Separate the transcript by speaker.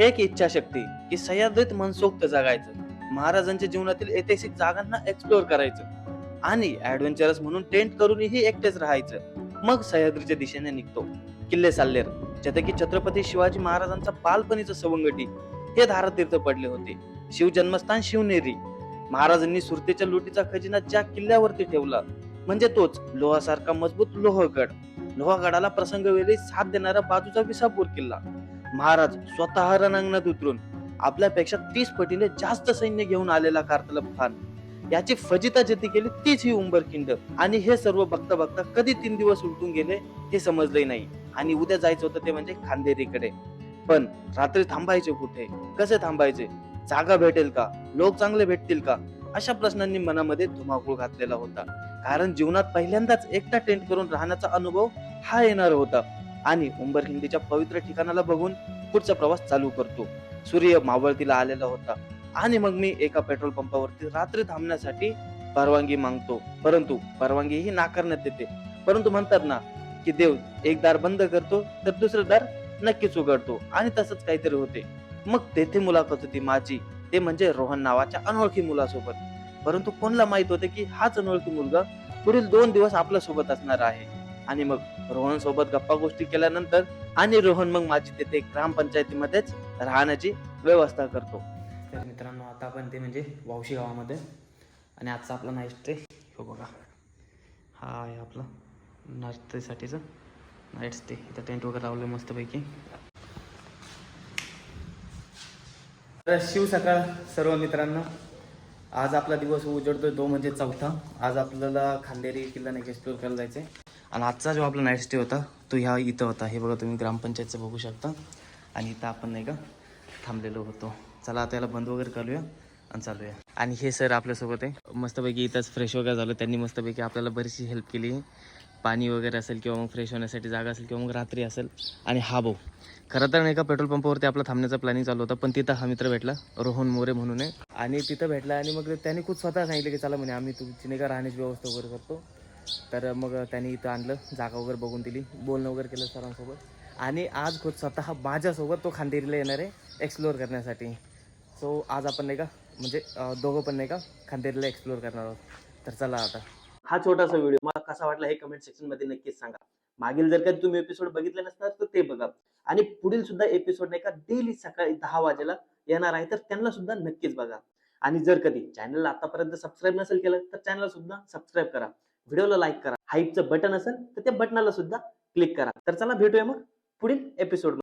Speaker 1: एक इच्छाशक्ती की सह्याद्रीत मनसोक्त जगायचं. महाराजांच्या जीवनातील ऐतिहासिक जागांना एक्सप्लोअर करायचं. आणि ऍडव्हेंचरस म्हणून टेंट करूनही एकटेच राहायचं. मग सह्याद्रीच्या दिशेने निघतो. किल्ले साल्लेर जेथे की छत्रपती शिवाजी महाराजांचा बालपणीचं सवंगटी हे धारातीर्थ पडले होते. शिव जन्मस्थान शिवनेरी. महाराजांनी सुरतेच्या लुटीचा खजिना ज्या किल्ल्यावरती ठेवला म्हणजे तोच लोहासारखा मजबूत लोहगड. लोहगडाला प्रसंगवेळी साथ देणारा बाजूचा विसापूर किल्ला. महाराज स्वतः रणांगणात उतरून आपल्यापेक्षा तीस पटीने जास्त सैन्य घेऊन आलेला कार्तलब खान. याची फजिता जती केली तीच ही उंबरखिंड. आणि हे सर्व बघता बघता कधी तीन दिवस उलटून गेले हे समजले नाही. आणि उद्या जायचं होतं ते म्हणजे खांदेरीकडे. पण रात्री थांबायचे कुठे? कसे थांबायचे? जागा भेटेल का? लोक चांगले भेटतील का? अशा प्रश्नांनी मनामध्ये धुमाकूळ घातलेला होता. कारण जीवनात पहिल्यांदाच एकटा टेंट करून राहण्याचा अनुभव हा येणार होता. आणि उंबरखिंडीच्या पवित्र ठिकाणाला बघून पुढचा प्रवास चालू करतो. सूर्य मावळतीला आलेला होता. आणि मग मी एका पेट्रोल पंपावरती रात्री थांबण्यासाठी परवानगी मागतो. परंतु परवानगी ही नाकारण्यात येते. परंतु म्हणतात ना की देव एक दार बंद करतो तर दुसरं दार नक्कीच उघडतो. आणि तसंच काहीतरी होते. मग तेथे मुलाखत होती माझी. ते म्हणजे रोहन नावाच्या अनोळखी मुलासोबत. परंतु कोणला माहीत होते की हाच अनोळखी मुलगा पुढील दोन दिवस आपल्यासोबत असणार आहे? आणि मग रोहन सोबत गप्पा गोष्टी केल्यानंतर आणि रोहन मग माझी तिथे ग्रामपंचायतीमध्येच राहण्याची व्यवस्था करतो. तर मित्रांनो आता आपण ते म्हणजे वावशी गावामध्ये आणि आजचा आपला नाईट स्टे हो बघा. हा आहे आपला नाश्तेसाठीचं नाईट स्टे इथं टेंट वगैरे लावलं मस्तपैकी. तर शिव सकाळ सर्व मित्रांनो. आज आपला दिवस उजडतोय तो म्हणजे चौथा. आज आपल्याला खांदेरी किल्ला नाही एक्सप्लोर करायला जायचं आहे आणि आजचा जो आपला नाईट स्टे होता तो ह्या इथं होता. हे बघा तुम्ही ग्रामपंचायतचं बघू शकता. आणि इथं आपण नाही का थांबलेलो होतो. चला आता याला बंद वगैरे करूया आणि चालूया. आणि हे सर आपल्यासोबत आहे. मस्तपैकी इथंच फ्रेश वगैरे झालं. त्यांनी मस्तपैकी आपल्याला बरीचशी हेल्प केली. पाणी वगैरे असेल किंवा मग फ्रेश होण्यासाठी जागा असेल किंवा मग रात्री असेल. आणि हा भाऊ. खरं तर नाही का पेट्रोल पंपावरती आपला थांबण्याचा प्लॅनिंग चालू होता पण तिथं हा मित्र भेटला रोहन मोरे म्हणून आहे. आणि तिथं भेटला आणि मग त्यांनी खूप स्वतः सांगितलं की चला म्हणे आम्ही तुमची नाही का राहण्याची व्यवस्था वगैरे करतो. तर मग त्यांनी इथं आणलं जागा वगैरे बघून दिली बोलणं वगैरे केलं सरांसोबत. आणि आज खुद स्वतः माझ्यासोबत तो खांदेरीला येणार आहे एक्सप्लोअर करण्यासाठी. सो आज आपण नाही का म्हणजे दोघं पण नाही का खांदेरीला एक्सप्लोअर करणार आहोत. तर चला आता. हा छोटासा व्हिडिओ मला कसा वाटला हे कमेंट सेक्शनमध्ये नक्कीच सांगा. मागील जर काही तुम्ही एपिसोड बघितले नसणार तर ते बघा. आणि पुढील सुद्धा एपिसोड नाही का डेली सकाळी दहा वाजेला येणार आहे तर त्यांना सुद्धा नक्कीच बघा. आणि जर कधी चॅनलला आतापर्यंत सबस्क्राईब नसेल केलं तर चॅनलला सुद्धा सबस्क्राईब करा. व्हिडिओला लाईक करा. हाईपचं बटन असेल तर त्या बटनाला सुद्धा क्लिक करा. तर चला भेटूया मग पुढील एपिसोड